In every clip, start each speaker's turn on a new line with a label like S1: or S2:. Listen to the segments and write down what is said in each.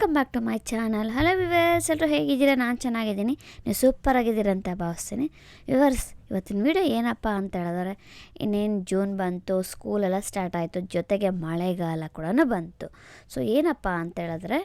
S1: Welcome back to my channel hello viewers ಎಲ್ಲರೂ ಹೇಗಿದ್ದೀರಾ? ನಾನು ಚೆನ್ನಾಗಿದ್ದೀನಿ. ನೀವು ಸೂಪರ್ ಆಗಿದ್ದೀರ ಅಂತ ಭಾವಿಸ್ತೀನಿ. ವಿವರ್ಸ್ ಇವತ್ತಿನ ವಿಡಿಯೋ ಏನಪ್ಪ ಅಂತ ಹೇಳಿದ್ರೆ, ಇನ್ನೇನು ಜೂನ್ ಬಂತು ಸ್ಕೂಲೆಲ್ಲ ಸ್ಟಾರ್ಟ್ ಆಯಿತು, ಜೊತೆಗೆ ಮಳೆಗಾಲ ಕೂಡ ಬಂತು. ಸೊ ಏನಪ್ಪ ಅಂತ ಹೇಳಿದ್ರೆ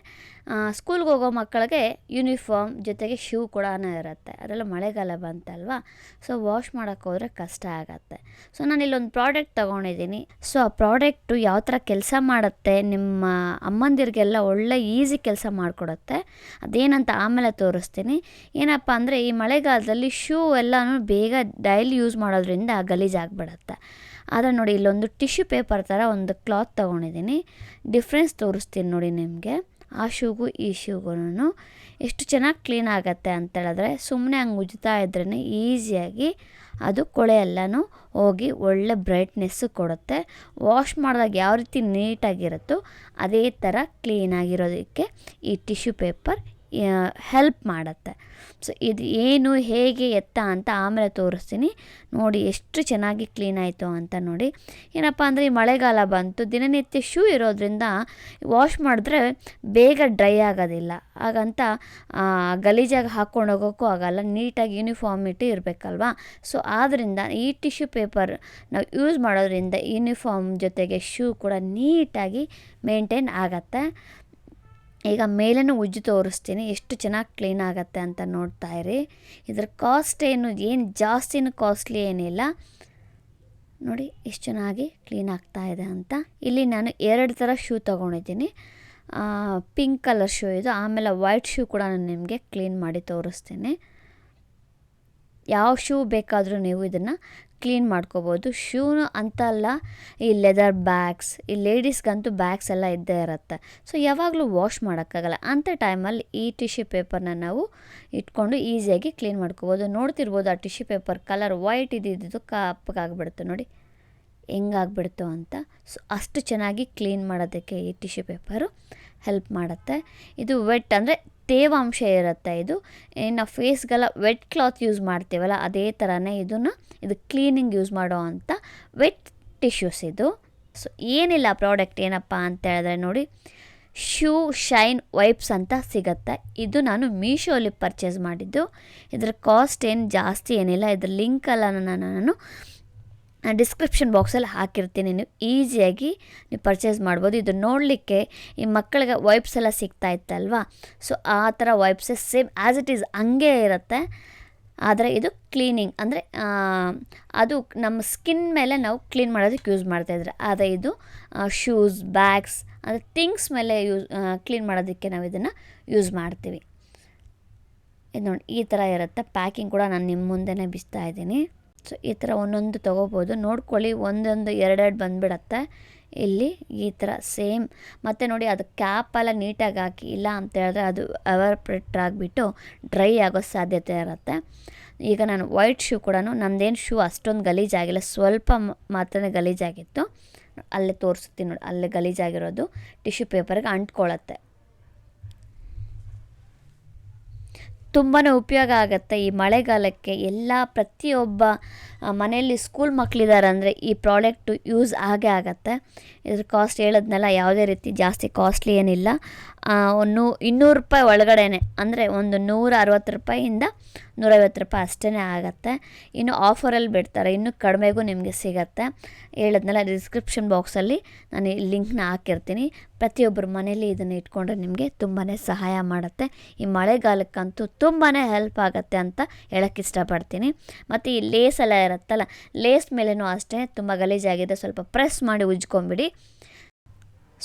S1: ಸ್ಕೂಲ್ಗೆ ಹೋಗೋ ಮಕ್ಕಳಿಗೆ ಯೂನಿಫಾರ್ಮ್ ಜೊತೆಗೆ ಶೂ ಕೂಡ ಇರುತ್ತೆ. ಅದೆಲ್ಲ ಮಳೆಗಾಲ ಬಂತಲ್ವಾ? ಸೊ ವಾಶ್ ಮಾಡೋಕ್ಕೆ ಹೋದರೆ ಕಷ್ಟ ಆಗತ್ತೆ. ಸೊ ನಾನು ಇಲ್ಲೊಂದು ಪ್ರಾಡಕ್ಟ್ ತೊಗೊಂಡಿದ್ದೀನಿ. ಸೊ ಆ ಪ್ರಾಡಕ್ಟು ಯಾವ ಥರ ಕೆಲಸ ಮಾಡುತ್ತೆ, ನಿಮ್ಮ ಅಮ್ಮಂದಿರಿಗೆಲ್ಲ ಒಳ್ಳೆ ಈಸಿ ಕೆಲಸ ಮಾಡಿಕೊಡುತ್ತೆ, ಅದೇನಂತ ಆಮೇಲೆ ತೋರಿಸ್ತೀನಿ. ಏನಪ್ಪ ಅಂದರೆ, ಈ ಮಳೆಗಾಲದಲ್ಲಿ ಶೂ ಎಲ್ಲನೂ ಬೇಗ ಡೈಲಿ ಯೂಸ್ ಮಾಡೋದ್ರಿಂದ ಗಲೀಜಾಗ್ಬಿಡತ್ತೆ ಆದರೆ ನೋಡಿ, ಇಲ್ಲೊಂದು ಟಿಶ್ಯೂ ಪೇಪರ್ ಥರ ಒಂದು ಕ್ಲಾತ್ ತೊಗೊಂಡಿದ್ದೀನಿ. ಡಿಫ್ರೆನ್ಸ್ ತೋರಿಸ್ತೀನಿ ನೋಡಿ ನಿಮಗೆ. ಆ ಶೂಗೂ ಈ ಶೂಗೂ ಎಷ್ಟು ಚೆನ್ನಾಗಿ ಕ್ಲೀನ್ ಆಗುತ್ತೆ ಅಂತೇಳಿದ್ರೆ ಸುಮ್ಮನೆ ಹಂಗೆ ಉಜ್ತಾ ಇದ್ರೇ ಈಸಿಯಾಗಿ ಅದು ಕೊಳೆ ಎಲ್ಲನೂ ಹೋಗಿ ಒಳ್ಳೆ ಬ್ರೈಟ್ನೆಸ್ಸು ಕೊಡುತ್ತೆ. ವಾಶ್ ಮಾಡಿದಾಗ ಯಾವ ರೀತಿ ನೀಟಾಗಿರುತ್ತೋ ಅದೇ ಥರ ಕ್ಲೀನಾಗಿರೋದಕ್ಕೆ ಈ ಟಿಶ್ಯೂ ಪೇಪರ್ ಹೆಲ್ಪ್ ಮಾಡುತ್ತೆ. ಸೊ ಇದು ಏನು, ಹೇಗೆ ಎತ್ತ ಅಂತ ಆಮೇಲೆ ತೋರಿಸ್ತೀನಿ. ನೋಡಿ, ಎಷ್ಟು ಚೆನ್ನಾಗಿ ಕ್ಲೀನ್ ಆಯಿತು ಅಂತ ನೋಡಿ. ಏನಪ್ಪ ಅಂದರೆ, ಈ ಮಳೆಗಾಲ ಬಂತು, ದಿನನಿತ್ಯ ಶೂ ಇರೋದ್ರಿಂದ ವಾಶ್ ಮಾಡಿದ್ರೆ ಬೇಗ ಡ್ರೈ ಆಗೋದಿಲ್ಲ. ಹಾಗಂತ ಗಲೀಜಾಗಿ ಹಾಕ್ಕೊಂಡು ಹೋಗೋಕ್ಕೂ ಆಗಲ್ಲ, ನೀಟಾಗಿ ಇಟ್ಟು ಇರಬೇಕಲ್ವಾ? ಸೊ ಆದ್ದರಿಂದ ಈ ಟಿಶ್ಯೂ ಪೇಪರ್ ನಾವು ಯೂಸ್ ಮಾಡೋದ್ರಿಂದ ಯೂನಿಫಾರ್ಮ್ ಜೊತೆಗೆ ಶೂ ಕೂಡ ನೀಟಾಗಿ ಮೇಂಟೈನ್ ಆಗತ್ತೆ. ಈಗ ಮೇಲೇನು ಉಜ್ಜು ತೋರಿಸ್ತೀನಿ. ಎಷ್ಟು ಚೆನ್ನಾಗಿ ಕ್ಲೀನ್ ಆಗುತ್ತೆ ಅಂತ ನೋಡ್ತಾ ಇರಿ. ಇದರ ಕಾಸ್ಟ್ ಏನು ಏನು ಜಾಸ್ತಿನೂ ಕಾಸ್ಟ್ಲಿ ಏನಿಲ್ಲ. ನೋಡಿ, ಎಷ್ಟು ಚೆನ್ನಾಗಿ ಕ್ಲೀನ್ ಆಗ್ತಾ ಇದೆ ಅಂತ. ಇಲ್ಲಿ ನಾನು ಎರಡು ಥರ ಶೂ ತೊಗೊಂಡಿದ್ದೀನಿ. ಪಿಂಕ್ ಕಲರ್ ಶೂ ಇದು. ಆಮೇಲೆ ವೈಟ್ ಶೂ ಕೂಡ ನಾನು ನಿಮಗೆ ಕ್ಲೀನ್ ಮಾಡಿ ತೋರಿಸ್ತೀನಿ. ಯಾವ ಶೂ ಬೇಕಾದರೂ ನೀವು ಇದನ್ನು ಕ್ಲೀನ್ ಮಾಡ್ಕೋಬೋದು. ಶೂನು ಅಂತ ಅಲ್ಲ ಈ ಲೆದರ್ ಬ್ಯಾಗ್ಸ್, ಈ ಲೇಡೀಸ್ಗಂತೂ ಬ್ಯಾಗ್ಸ್ ಎಲ್ಲ ಇದ್ದೇ ಇರುತ್ತೆ. ಸೊ, ಯಾವಾಗಲೂ ವಾಶ್ ಮಾಡೋಕ್ಕಾಗಲ್ಲ. ಅಂಥ ಟೈಮಲ್ಲಿ ಈ ಟಿಶ್ಯೂ ಪೇಪರ್ನ ನಾವು ಇಟ್ಕೊಂಡು ಈಸಿಯಾಗಿ ಕ್ಲೀನ್ ಮಾಡ್ಕೋಬೋದು. ನೋಡ್ತಿರ್ಬೋದು ಆ ಟಿಶ್ಯೂ ಪೇಪರ್ ಕಲರ್ ವೈಟ್ ಇದ್ದಿದ್ದು ಕಪ್ಪಗಾಗ್ಬಿಡುತ್ತೆ ನೋಡಿ. ಹೆಂಗಾಗ್ಬಿಡ್ತು ಅಂತ. ಸೊ, ಅಷ್ಟು ಚೆನ್ನಾಗಿ ಕ್ಲೀನ್ ಮಾಡೋದಕ್ಕೆ ಈ ಟಿಶ್ಯೂ ಪೇಪರು. ಹೆಲ್ಪ್ ಮಾಡುತ್ತೆ. ಇದು ವೆಟ್ ಅಂದರೆ ತೇವಾಂಶ ಇರುತ್ತೆ ಇದು. ಇನ್ನು ಫೇಸ್ಗೆಲ್ಲ ವೆಟ್ ಕ್ಲಾತ್ ಯೂಸ್ ಮಾಡ್ತೀವಲ್ಲ, ಅದೇ ಥರನೇ ಇದನ್ನು ಇದು ಕ್ಲೀನಿಂಗ್ ಯೂಸ್ ಮಾಡೋ ಅಂಥ ವೆಟ್ ಟಿಶ್ಯೂಸ್ ಇದು. ಸೊ ಏನಿಲ್ಲ ಪ್ರಾಡಕ್ಟ್ ಏನಪ್ಪ ಅಂತ ಹೇಳಿದ್ರೆ ನೋಡಿ ಶೂ ಶೈನ್ ವೈಪ್ಸ್ ಅಂತ ಸಿಗುತ್ತೆ. ಇದು ನಾನು ಮೀಶೋಲಿ ಪರ್ಚೇಸ್ ಮಾಡಿದ್ದು. ಇದರ ಕಾಸ್ಟ್ ಏನು ಜಾಸ್ತಿ ಏನಿಲ್ಲ. ಇದ್ರ ಲಿಂಕೆಲ್ಲ ನಾನು ಡಿಸ್ಕ್ರಿಪ್ಷನ್ ಬಾಕ್ಸಲ್ಲಿ ಹಾಕಿರ್ತೀನಿ. ನೀವು ಈಸಿಯಾಗಿ ನೀವು ಪರ್ಚೇಸ್ ಮಾಡ್ಬೋದು. ಇದು ನೋಡಲಿಕ್ಕೆ ಈ ಮಕ್ಕಳಿಗೆ ವೈಪ್ಸ್ ಎಲ್ಲ ಸಿಗ್ತಾ ಇತ್ತಲ್ವಾ ಸೊ ಆ ಥರ ವೈಪ್ಸೇ ಸೇಮ್ ಆ್ಯಸ್ ಇಟ್ ಈಸ್ ಹಂಗೆ ಇರುತ್ತೆ. ಆದರೆ ಇದು ಕ್ಲೀನಿಂಗ್ ಅಂದರೆ ಅದು ನಮ್ಮ ಸ್ಕಿನ್ ಮೇಲೆ ನಾವು ಕ್ಲೀನ್ ಮಾಡೋದಕ್ಕೆ ಯೂಸ್ ಮಾಡ್ತಾಯಿದ್ರೆ ಆದರೆ ಇದು ಶೂಸ್ ಬ್ಯಾಗ್ಸ್ ಅಂದರೆ ಥಿಂಗ್ಸ್ ಮೇಲೆ ಯೂಸ್ ಕ್ಲೀನ್ ಮಾಡೋದಕ್ಕೆ ನಾವು ಇದನ್ನು ಯೂಸ್ ಮಾಡ್ತೀವಿ. ಇದು ನೋಡಿ, ಈ ಥರ ಇರುತ್ತೆ. ಪ್ಯಾಕಿಂಗ್ ಕೂಡ ನಾನು ನಿಮ್ಮ ಮುಂದೆನೇ ಬಿಸ್ತಾ ಇದ್ದೀನಿ. ಸೊ ಈ ಥರ ಒಂದೊಂದು ತೊಗೋಬೋದು. ನೋಡ್ಕೊಳ್ಳಿ, ಒಂದೊಂದು, ಎರಡೆರಡು ಬಂದುಬಿಡತ್ತೆ. ಇಲ್ಲಿ ಈ ಥರ ಸೇಮ್. ಮತ್ತು ನೋಡಿ, ಅದು ಕ್ಯಾಪೆಲ್ಲ ನೀಟಾಗಿ ಹಾಕಿ, ಇಲ್ಲ ಅಂತ ಹೇಳಿದ್ರೆ ಅದು ಪ್ರಿಟ್ ಆಗಿಬಿಟ್ಟು ಡ್ರೈ ಆಗೋ ಸಾಧ್ಯತೆ ಇರುತ್ತೆ. ಈಗ ನಾನು ವೈಟ್ ಶೂ ಕೂಡ ನಮ್ಮದೇನು ಶೂ ಅಷ್ಟೊಂದು ಗಲೀಜಾಗಿಲ್ಲ, ಸ್ವಲ್ಪ ಮಾತ್ರ ಗಲೀಜಾಗಿತ್ತು. ಅಲ್ಲೇ ತೋರಿಸ್ತೀನಿ ನೋಡಿ, ಅಲ್ಲೇ ಗಲೀಜಾಗಿರೋದು ಟಿಶ್ಯೂ ಪೇಪರ್ಗೆ ಅಂಟ್ಕೊಳ್ಳುತ್ತೆ. ತುಂಬಾ ಉಪಯೋಗ ಆಗುತ್ತೆ ಈ ಮಳೆಗಾಲಕ್ಕೆ. ಎಲ್ಲ ಪ್ರತಿಯೊಬ್ಬ ಮನೆಯಲ್ಲಿ ಸ್ಕೂಲ್ ಮಕ್ಕಳಿದ್ದಾರೆ ಅಂದರೆ ಈ ಪ್ರಾಡಕ್ಟು ಯೂಸ್ ಆಗೇ ಆಗುತ್ತೆ. ಇದ್ರ ಕಾಸ್ಟ್ ಹೇಳೋದ್ನೆಲ್ಲ, ಯಾವುದೇ ರೀತಿ ಜಾಸ್ತಿ ಕಾಸ್ಟ್ಲಿ ಏನಿಲ್ಲ. ಒಂದು ಇನ್ನೂರು ರೂಪಾಯಿ ಒಳಗಡೆನೆ. ಅಂದರೆ ಒಂದು ನೂರ ಅರವತ್ತು ರೂಪಾಯಿಂದ ನೂರೈವತ್ತು ರೂಪಾಯಿ ಅಷ್ಟೇ ಆಗುತ್ತೆ. ಇನ್ನು ಆಫರಲ್ಲಿ ಬಿಡ್ತಾರೆ. ಇನ್ನೂ ಕಡಿಮೆಗೂ ನಿಮಗೆ ಸಿಗತ್ತೆ. ಹೇಳಿದ್ನಲ್ಲ ಡಿಸ್ಕ್ರಿಪ್ಷನ್ ಬಾಕ್ಸಲ್ಲಿ ನಾನು ಈ ಲಿಂಕ್ನ ಹಾಕಿರ್ತೀನಿ. ಪ್ರತಿಯೊಬ್ಬರ ಮನೇಲಿ ಇದನ್ನು ಇಟ್ಕೊಂಡ್ರೆ ನಿಮಗೆ ತುಂಬಾ ಸಹಾಯ ಮಾಡುತ್ತೆ. ಈ ಮಳೆಗಾಲಕ್ಕಂತೂ ತುಂಬಾ ಹೆಲ್ಪ್ ಆಗುತ್ತೆ ಅಂತ ಹೇಳಕ್ಕೆ ಇಷ್ಟಪಡ್ತೀನಿ. ಮತ್ತು ಈ ಲೇಸ್ ಎಲ್ಲ ಇರುತ್ತಲ್ಲ ಲೇಸ್ ಮೇಲೇನೂ ಅಷ್ಟೇ ತುಂಬ ಗಲೀಜಾಗಿದೆ. ಸ್ವಲ್ಪ ಪ್ರೆಸ್ ಮಾಡಿ ಉಜ್ಕೊಂಬಿಡಿ.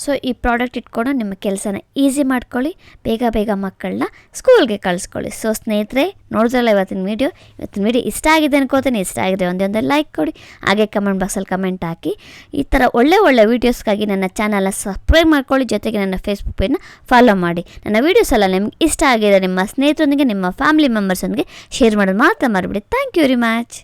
S1: ಸೊ ಈ ಪ್ರಾಡಕ್ಟ್ ಇಟ್ಕೊಂಡು ನಿಮ್ಮ ಕೆಲಸನ ಈಸಿ ಮಾಡ್ಕೊಳ್ಳಿ. ಬೇಗ ಬೇಗ ಮಕ್ಕಳನ್ನ ಸ್ಕೂಲ್ಗೆ ಕಳಿಸ್ಕೊಳ್ಳಿ. ಸೊ ಸ್ನೇಹಿತರೆ, ನೋಡಿದ್ರಲ್ಲ ಇವತ್ತಿನ ವೀಡಿಯೋ ಇವತ್ತಿನ ವೀಡಿಯೋ ಇಷ್ಟ ಆಗಿದೆ ಅನ್ಕೋತೀನಿ. ಇಷ್ಟ ಆಗಿದೆ ಒಂದೇ ಒಂದು ಲೈಕ್ ಕೊಡಿ. ಹಾಗೆ ಕಮೆಂಟ್ ಬಾಕ್ಸಲ್ಲಿ ಕಮೆಂಟ್ ಹಾಕಿ. ಈ ಥರ ಒಳ್ಳೆ ಒಳ್ಳೆ ವೀಡಿಯೋಸ್ಗಾಗಿ ನನ್ನ ಚಾನಲ್ನ ಸಬ್ಸ್ಕ್ರೈಬ್ ಮಾಡ್ಕೊಳ್ಳಿ. ಜೊತೆಗೆ ನನ್ನ ಫೇಸ್ಬುಕ್ ಪೇಜ್ನ ಫಾಲೋ ಮಾಡಿ. ನನ್ನ ವೀಡಿಯೋಸ್ ಎಲ್ಲ ನಿಮ್ಗೆ ಇಷ್ಟ ಆಗಿದೆ ನಿಮ್ಮ ಸ್ನೇಹಿತರೊಂದಿಗೆ, ನಿಮ್ಮ ಫ್ಯಾಮಿಲಿ ಮೆಂಬರ್ಸೊಂದಿಗೆ ಶೇರ್ ಮಾಡೋದು ಮಾತ್ರ ಮಾಡಿಬಿಡಿ ಥ್ಯಾಂಕ್ ಯು ವೆರಿ ಮಚ್